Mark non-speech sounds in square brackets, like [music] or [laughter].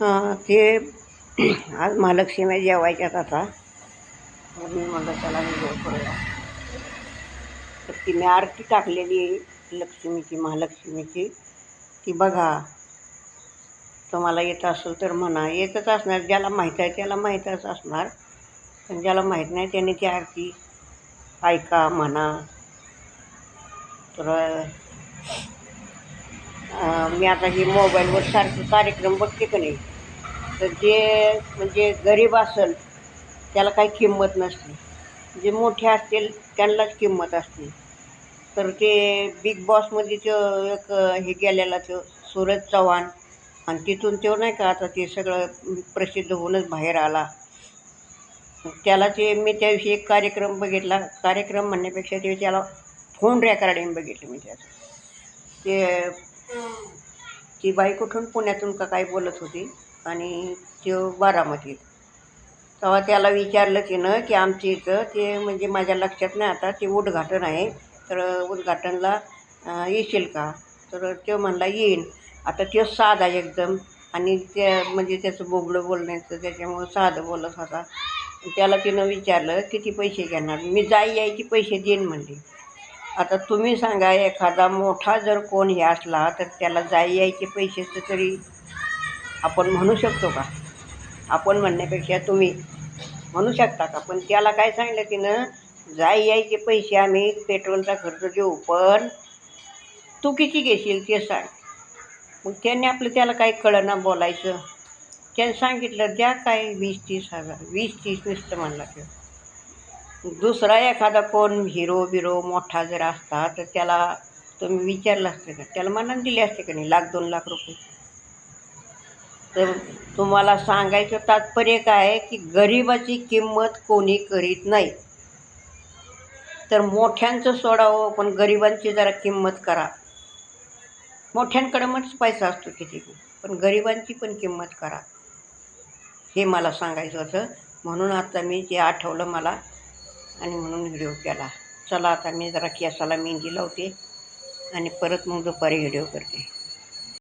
हां ते [clears throat] आज महालक्ष्मी जेवायच्यात आता. मी म्हणलं त्याला व्हिडिओ करूया. तर ती मी आरती टाकलेली आहे लक्ष्मीची महालक्ष्मीची. ती बघा. तुम्हाला येत असेल तर म्हणा. येतच असणार. ज्याला माहीत आहे त्याला माहीतच असणार. पण ज्याला माहीत नाही त्याने ती आरती ऐका म्हणा. तर मी आता हे मोबाईलवर सारखे कार्यक्रम बघते का नाही? तर जे म्हणजे गरीब असेल त्याला काही किंमत नसते. जे मोठे असतील त्यांनाच किंमत असते. तर ते बिग बॉसमध्ये तो एक हे गेलेला तो सूरज चव्हाण आणि तिथून तो नाही का आता ते सगळं प्रसिद्ध होऊनच बाहेर आला. त्याला ते मी त्याविषयी एक कार्यक्रम बघितला. कार्यक्रम म्हणण्यापेक्षा ते त्याला फोन रेकॉर्डिंग बघितलं मी त्याचं. ते ती बाई कुठून पुण्यातून का काय बोलत होती आणि तो बारामतीत. तेव्हा त्याला विचारलं तिनं की आमच्या इथं ते म्हणजे माझ्या लक्षात नाही आता ते उद्घाटन आहे. तर उद्घाटनला येशील का? तर तो म्हणला येईन. आता तो साधा एकदम. आणि त्या म्हणजे त्याचं बोबडं बोलण्याचं त्याच्यामुळं साधं बोलत होता. त्याला तिनं विचारलं किती पैसे घेणार? मी जाई यायचे पैसे देईन म्हणले. आता तुम्ही सांगा एखादा मोठा जर कोण हे असला तर त्याला जाई यायचे पैसेचं तरी आपण म्हणू शकतो का? आपण म्हणण्यापेक्षा तुम्ही म्हणू शकता का? पण त्याला काय सांगितलं तिनं जाई यायचे पैसे आम्ही पेट्रोलचा खर्च देऊ पण तू किती घेशील ते सांग. मग त्यांनी आपलं त्याला काही कळना बोलायचं. त्याने सांगितलं द्या काय वीस तीस हजार वीस तीस नुसतं म्हणला. ते दुसरा एखादा कोण हिरो बिरो मोठा जर असता तर त्याला तुम्ही विचारलं असतं का? त्याला मनात दिले असते का नाही? लाख दोन लाख रुपये. तर तुम्हाला सांगायचं तात्पर्य काय आहे की गरिबाची किंमत कोणी करीत नाही. तर मोठ्यांचं सोडावं पण गरिबांची जरा किंमत करा. मोठ्यांकडे मग पैसा असतो किती पण गरिबांची पण किंमत करा. हे मला सांगायचं होतं. म्हणून आता मी जे आठवलं मला आणि म्हणून व्हिडिओ केला. चला आता मी जरा केसाला मेहंदी लावते आणि परत मग दुपारी व्हिडिओ करते.